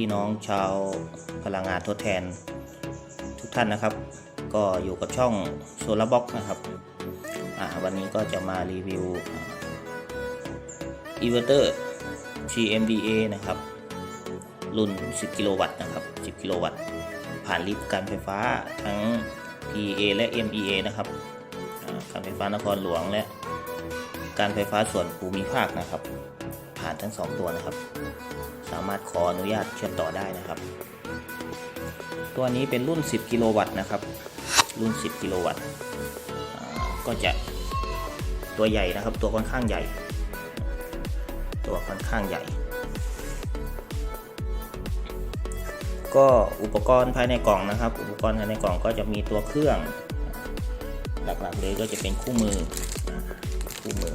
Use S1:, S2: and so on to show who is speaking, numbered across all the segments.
S1: พี่น้องชาวพลังงานทดแทน ทุกท่านนะครับ ก็อยู่กับช่องโซลาร์บ็อกนะครับวันนี้ก็จะมารีวิวอิเวอร์เตอร์ GMDA นะครับ รุ่น 10 กิโลวัตต์นะครับ 10 กิโลวัตต์ ผ่านลิฟต์การไฟฟ้าทั้ง PA และ MEA นะครับการไฟฟ้านครหลวงและการไฟฟ้าส่วนภูมิภาคนะครับ ผ่านทั้ง 2 ตัวนะครับ สามารถขออนุญาตเชื่อมต่อได้นะครับ ตัวนี้เป็นรุ่น 10 กิโลวัตต์นะครับ รุ่น 10 กิโลวัตต์ก็จะตัวใหญ่นะครับ ตัวค่อนข้างใหญ่ ตัวค่อนข้างใหญ่ ก็อุปกรณ์ภายในกล่องนะครับ อุปกรณ์ภายในกล่องก็จะมีตัวเครื่อง หลักๆเลยก็จะเป็นคู่มือคู่มือ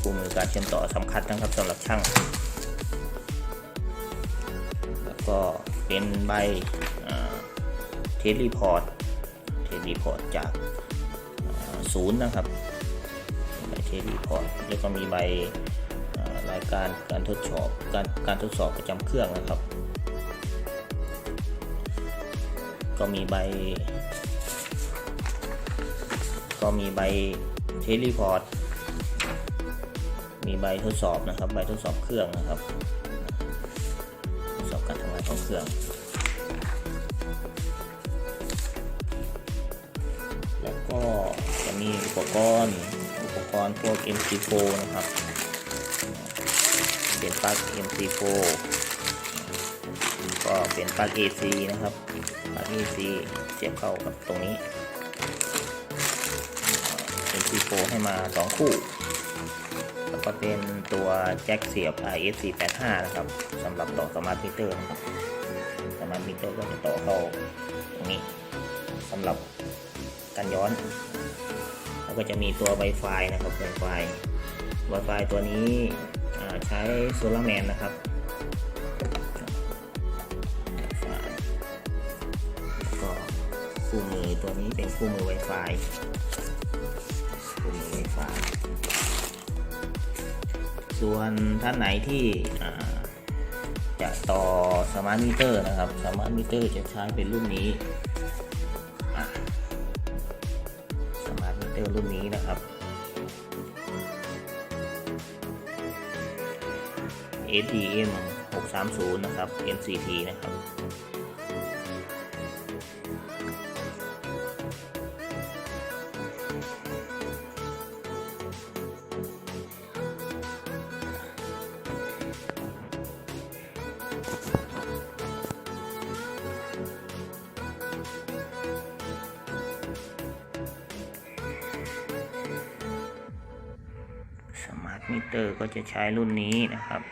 S1: คู่มือการเชื่อมต่อสำคัญนะครับสำหรับช่าง ก็เป็นใบเทสรีพอร์ตเทสรีพอร์ตจากศูนย์นะครับใบเทสรีพอร์ตแล้วก็มีใบรายการการทดสอบการการทดสอบประจำเครื่องนะครับ ก็มีใบ ก็มีใบเทสรีพอร์ตมีใบทดสอบนะครับ ใบทดสอบเครื่องนะครับ ของเครื่อง แล้วก็จะมีอุปกรณ์อุปกรณ์พวก MC4 นะครับ เป็นปลั๊ก MC4 ก็เป็นปลั๊ก AC นะครับปลั๊ก AC เสียบเข้ากับตรงนี้ MC4 ให้มา 2 คู่ แล้วก็เป็นตัวแจ็คเสียบ RS485 นะครับสำหรับต่อสมาร์ทมิเตอร์นะครับ มิเตอร์ก็จะต่อเข้าตรงนี้สำหรับการย้อน แล้วก็จะมีตัว Wi-Fi นะครับ Wi-Fi Wi-Fi ตัวนี้ใช้โซลาร์แมนนะครับก็คู่มือตัวนี้เป็นคู่มือ Wi-Fi คู่มือ Wi-Fi ส่วนท่านไหนที่ จะต่อสมาร์ทมิเตอร์นะครับสมาร์ทมิเตอร์จะใช้เป็นรุ่นนี้สมาร์ทมิเตอร์รุ่นนี้นะครับ SDM 630 นะครับ NCT นะครับ มิเตอร์ก็จะใช้รุ่นนี้นะครับ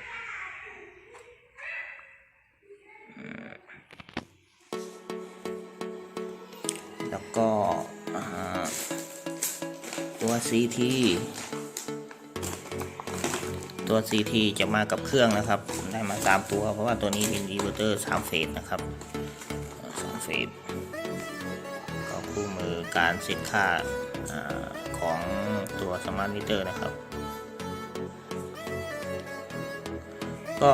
S1: แล้วก็ตัว CT ตัว CT จะมากับเครื่องนะครับ ได้มาตามตัว เพราะว่าตัวนี้เป็นอินเวอร์เตอร์3เฟสนะครับสามเฟสก็คู่มือการเซตค่าอาของตัวสมาร์ทมิเตอร์นะครับ ก็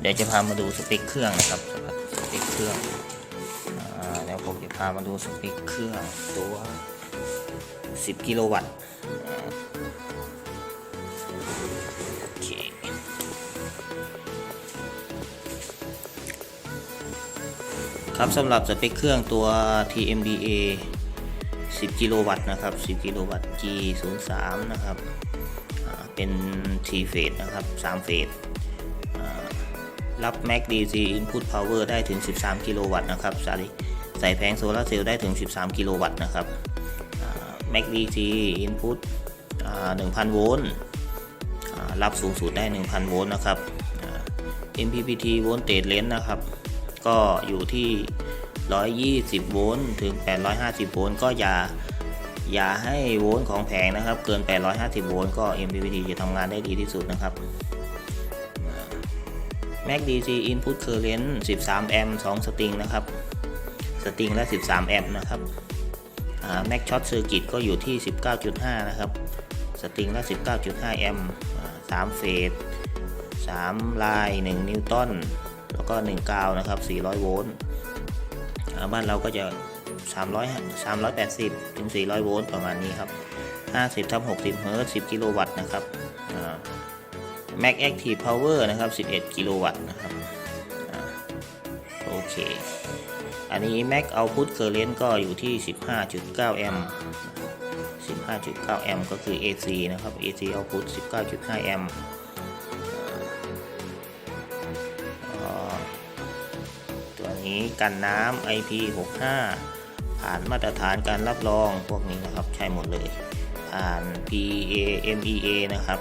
S1: เดี๋ยวจะพามาดูสเปคเครื่องนะครับสเปคเครื่องเดี๋ยวผมจะพามาดูสเปคเครื่องตัว 10 กิโลวัตต์โอเคครับสำหรับสเปคเครื่องตัว TMDA 10 กิโลวัตต์นะครับ 10 กิโลวัตต์ G03 นะครับ เป็น T เฟสนะครับ 3 เฟส รับ Mac DC Input Power ได้ถึง 13 กิโลวัตต์นะครับใส่ใส่แผงโซลาเซลล์ได้ถึง 13 กิโลวัตต์นะครับ Mac DC Input 1,000 โวลต์รับสูงสุดได้ 1,000 โวลต์นะครับ MPPT Voltage Range นะครับ ก็อยู่ที่ 120 โวลต์ถึง 850 โวลต์ก็อย่าอย่าให้โวลต์ของแผงนะครับ เกิน 850 โวลต์ก็ MPPT จะทำงานได้ดีที่สุดนะครับ Mac DC Input Current 13 แอมป์2สตริงนะครับ สตริงละ 13 แอมป์นะครับ Mac Short Circuit ก็อยู่ที่ 19.5 นะครับ สตริงละ 19.5 แอมป์3เฟส3ลาย 1 นิวตัน แล้วก็ 1 กาวนะครับ 400 โวลต์บ้านเราก็จะ 300 380 ถึง 400 โวลต์ประมาณนี้ครับ 50ทับ60 เฮิร์ตซ์10 กิโลวัตต์นะครับ Max Active Power นะครับ 11 กิโลวัตต์นะครับอโอเค อันนี้ Max Output Current ก็อยู่ที่ 15.9 แอมป์15.9 แอมป์ก็คือ AC นะครับ AC output 19.5 แอมป์ตัวนี้กันน้ำ IP65 ผ่านมาตรฐานการรับรองพวกนี้นะครับ ใช้หมดเลย ผ่าน PA MEA นะครับ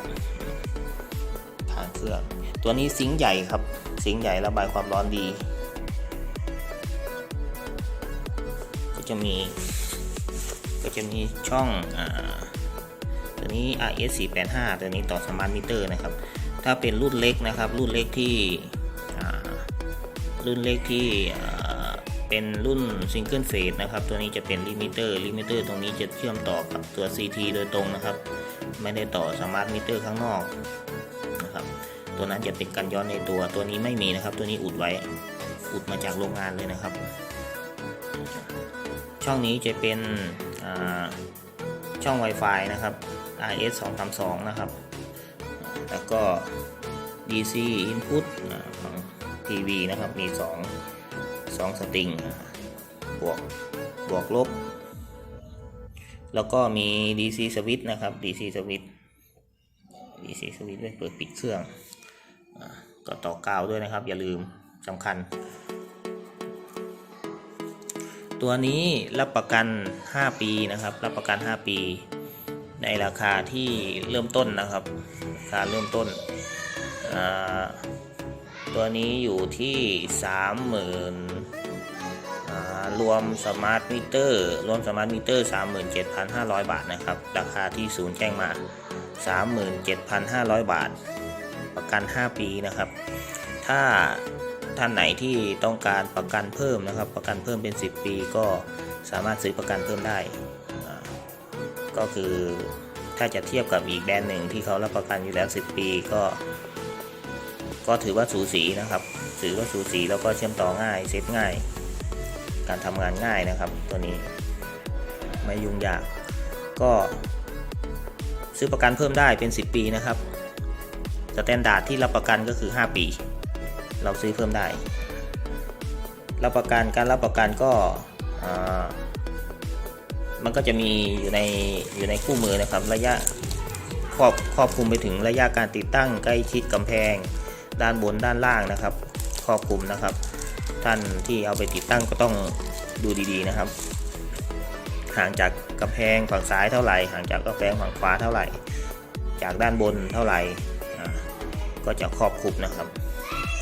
S1: เครื่อง ตัวนี้ซิงค์ใหญ่ครับ ซิงค์ใหญ่ระบายความร้อนดี ก็จะมี ก็จะมีช่องอตัวนี้ RS 485ตัวนี้ต่อสมาร์ทมิเตอร์นะครับ ถ้าเป็นรุ่นเล็กนะครับ รุ่นเล็กที่รุ่นเล็กที่เป็นรุ่นซิงเกิลเฟสนะครับ ตัวนี้จะเป็นลิมิเตอร์ ลิมิเตอร์ตรงนี้จะเชื่อมต่อกับตัว CT โดยตรงนะครับ ไม่ได้ต่อสมาร์ทมิเตอร์ข้างนอก ตัวนั้นจะเป็นกันย้อนในตัว ตัวนี้ไม่มีนะครับ ตัวนี้อุดไว้ อุดมาจากโรงงานเลยนะครับ ช่องนี้จะเป็นช่อง Wi-Fi นะครับ RS 232นะครับ แล้วก็ DC input ของ TV นะครับ มี 2 2สตริง บวก บวกลบ แล้วก็มี DC switch นะครับ DC switch DC switch ไว้เปิดปิดเครื่อง ก็ต่อกาวด้วยนะครับ อย่าลืมสำคัญ ตัวนี้รับประกัน 5 ปีนะครับ รับประกัน 5 ปี ในราคาที่เริ่มต้นนะครับราคาเริ่มต้น ตัวนี้อยู่ที่ 30,000รวมสมาร์ทมิเตอร์รวมสมาร์ทมิเตอร์ 37,500 บาทนะครับ ราคาที่ศูนย์แจ้งมา 37,500 บาท กัน 5 ปีนะครับ ถ้าท่านไหนที่ต้องการประกันเพิ่มนะครับ ประกันเพิ่มเป็น 10 ปีก็สามารถซื้อประกันเพิ่มได้ ก็คือถ้าจะเทียบกับอีกแบรนด์หนึ่งที่เขารับประกันอยู่แล้ว 10 ปีก็ ก็ถือว่าสูสีนะครับ ถือว่าสูสีแล้วก็เชื่อมต่อง่ายเซ็ตง่าย การทำงานง่ายนะครับตัวนี้ไม่ยุ่งยากก็ซื้อประกันเพิ่มได้เป็น 10 ปีนะครับ สแตนดาร์ดที่รับประกันก็คือ 5 ปี เราซื้อเพิ่มได้ รับประกันการรับประกันก็มันก็จะมีอยู่ในอยู่ในคู่มือนะครับ ระยะครอบครอบคลุมไปถึงระยะการติดตั้งใกล้ชิดกำแพง ด้านบนด้านล่างนะครับ ครอบคลุมนะครับ ท่านที่เอาไปติดตั้งก็ต้องดูดีๆนะครับ ห่างจากกำแพงฝั่งซ้ายเท่าไหร่ ห่างจากกำแพงฝั่งขวาเท่าไหร่ จากด้านบนเท่าไหร่ ก็จะครอบคลุมนะครับ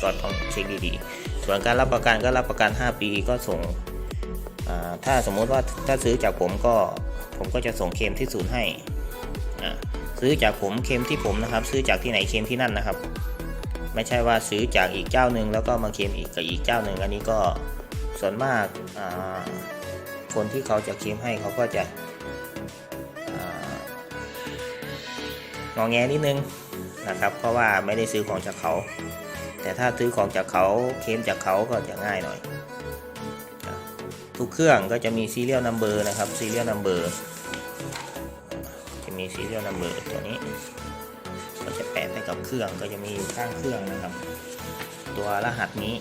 S1: ก็ต้องเช็คดีๆ ส่วนการรับประกันก็รับประกัน 5 ปีก็ส่งถ้าสมมติว่าถ้าซื้อจากผมก็ผมก็จะส่งเคมที่ศูนย์ให้ ซื้อจากผมเคมที่ผมนะครับ ซื้อจากที่ไหนเคมที่นั่นนะครับ ไม่ใช่ว่าซื้อจากอีกเจ้าหนึ่งแล้วก็มาเคมอีกกับอีกเจ้าหนึ่งอันนี้ก็ส่วนมากาคนที่เขาจะเคมให้เขาก็จะอ่างอแงนิดนึง นะครับ เพราะว่าไม่ได้ซื้อของจากเขา แต่ถ้าซื้อของจากเขาเคลมจากเขาก็จะง่ายหน่อย ทุกเครื่องก็จะมี serial number นะครับ serial number จะมี serial number ตัวนี้ก็จะแปะไปกับเครื่องก็จะมีอยู่ข้างเครื่องนะครับ ตัวรหัสนี้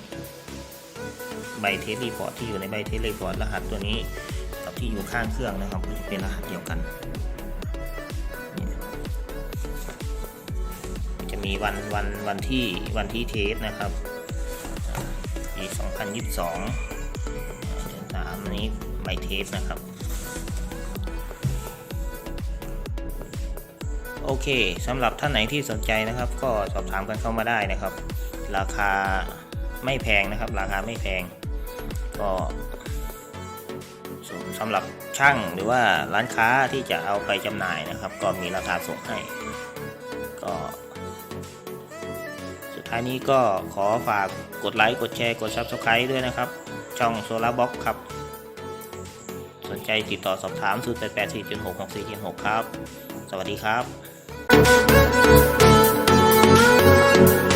S1: ใบเทสรีพอร์ตที่อยู่ในใบเทสรีพอร์ตรหัสตัวนี้ กับที่อยู่ข้างเครื่องนะครับก็จะเป็นรหัสเดียวกัน มีวันวันวันที่วันที่เทสนะครับปี 2022เดือนสามอันนี้ใบเทสนะครับ โอเคสำหรับท่านไหนที่สนใจนะครับ ก็สอบถามกันเข้ามาได้นะครับ ราคาไม่แพงนะครับ ราคาไม่แพง ก็สำหรับช่างหรือว่าร้านค้าที่จะเอาไปจำหน่ายนะครับ ก็มีราคาส่งให้ ก็ ท้ายนี้ก็ขอฝากกดไลค์ กดแชร์ กดซับสไคร b ์ด้วยนะครับ ช่องโซลาร์บ็อกครับ สนใจติดต่อสอบถาม 0884.664.6 ครับ สวัสดีครับ